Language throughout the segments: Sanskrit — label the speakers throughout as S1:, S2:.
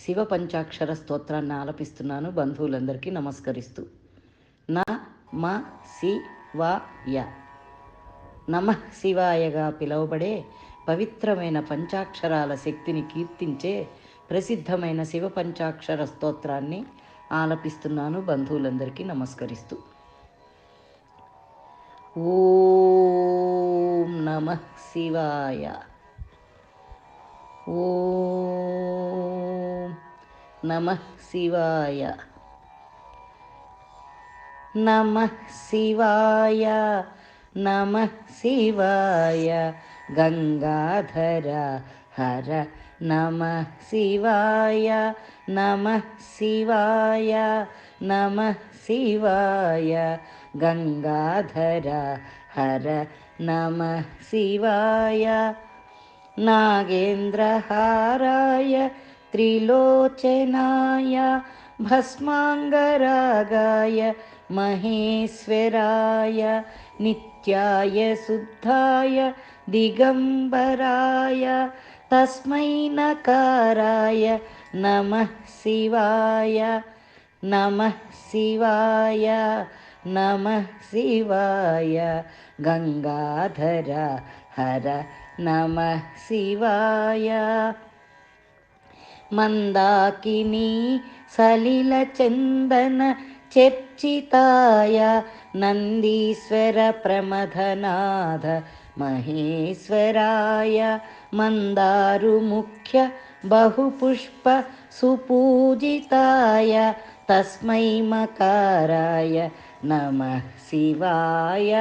S1: శివ పంచాక్షర స్తోత్రాన్ని ఆలపిస్తున్నాను. బంధువులందరికీ నమస్కరిస్తూ. నా మా శివాయ నమ శివాయగా పిలువబడే పవిత్రమైన పంచాక్షరాల శక్తిని కీర్తించే ప్రసిద్ధమైన శివ పంచాక్షర స్తోత్రాన్ని ఆలపిస్తున్నాను. బంధువులందరికీ నమస్కరిస్తూ. ఓం నమ శివాయ. ఓ നമ ശിവായ. നമ ശിവായ. നമ ശിവായ. ഗംഗാധര ഹര നമ ശിവായ. നമ ശിവായ. നമ ശിവായ. ഗംഗാധര ഹര നമ ശിവായ. നാഗേന്ദ്രഹാരായ त्रिलोचनाय भस्माङ्गरागाय महेश्वराय नित्याय शुद्धाय दिगम्बराय तस्मै नकाराय नमः शिवाय नमः शिवाय नमः शिवाय गङ्गाधर हर नमः शिवाय मन्दाकिनी सलिलचन्दन चर्चिताय नन्दीश्वरप्रमथनाथ महेश्वराय मन्दारुमुख्य बहुपुष्प सुपूजिताय तस्मै मकाराय नमः शिवाय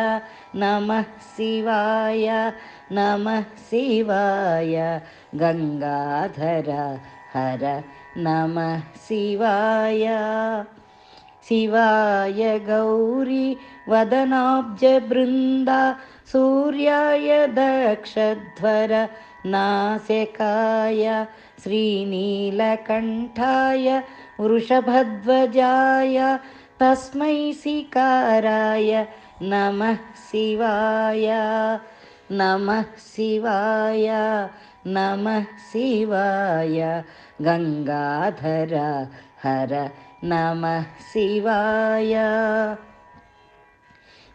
S1: नमः शिवाय नमः शिवाय। गङ्गाधर हर नमः शिवाय। शिवाय गौरी वदनाब्जबृन्दा सूर्याय दक्षध्वर नासिकाय श्रीनीलकण्ठाय वृषभध्वजाय तस्मै सिकाराय नमः शिवाय। नमः शिवाय नमः शिवाय। गङ्गाधर हर नमः शिवाय।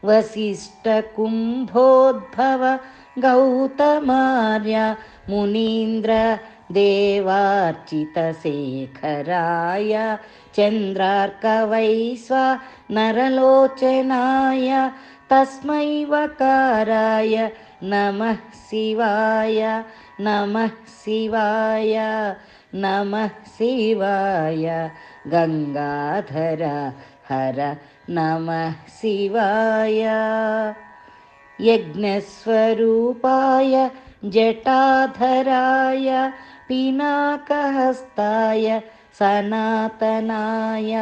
S1: वसिष्ठकुम्भोद्भव गौतमार्य मुनीन्द्र देवार्चितशेखराय चन्द्रार्कवैश्वा नरलोचनाय तस्मै वकाराय नमः शिवाय नमः शिवाय नमः शिवाय गङ्गाधर हर नमः शिवाय। यज्ञस्वरूपाय जटाधराय पिनाकहस्ताय सनातनाय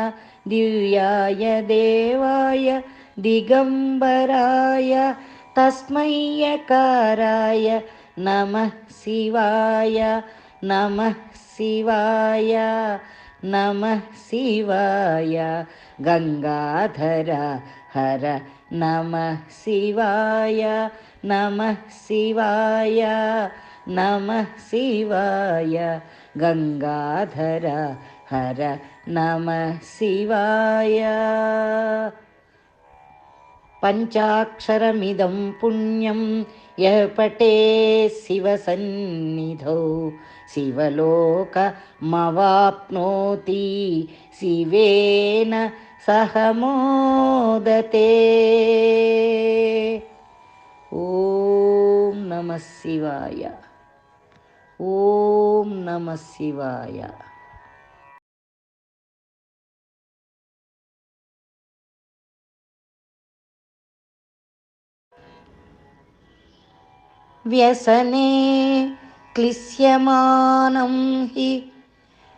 S1: दिव्याय देवाय दिगम्बराय तस्मै यकाराय नमः शिवाय नमः शिवाय नमः शिवाय। गङ्गाधर हर नमः शिवाय नमः शिवाय नमः शिवाय। गङ्गाधर हर नमः शिवाय पञ्चाक्षरमिदं पुण्यं यः पटे शिवसन्निधौ शिवलोकमवाप्नोति शिवेन सह मोदते। ॐ नमः शिवाय ॐ नमः शिवाय व्यसने क्लिश्यमानं हि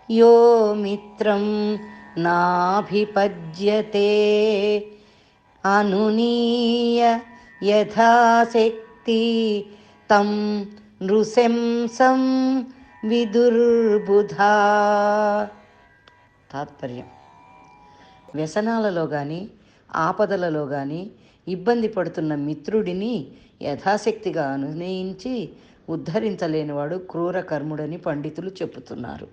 S1: यो मित्रं नाभिपज्यते अनुनीय यथाशक्ति तं నృశంసం విదుర్బుధా తాత్పర్యం వ్యసనాలలో కానీ ఆపదలలో కానీ ఇబ్బంది పడుతున్న మిత్రుడిని యథాశక్తిగా అనునయించి ఉద్ధరించలేనివాడు క్రూర కర్ముడని పండితులు చెబుతున్నారు.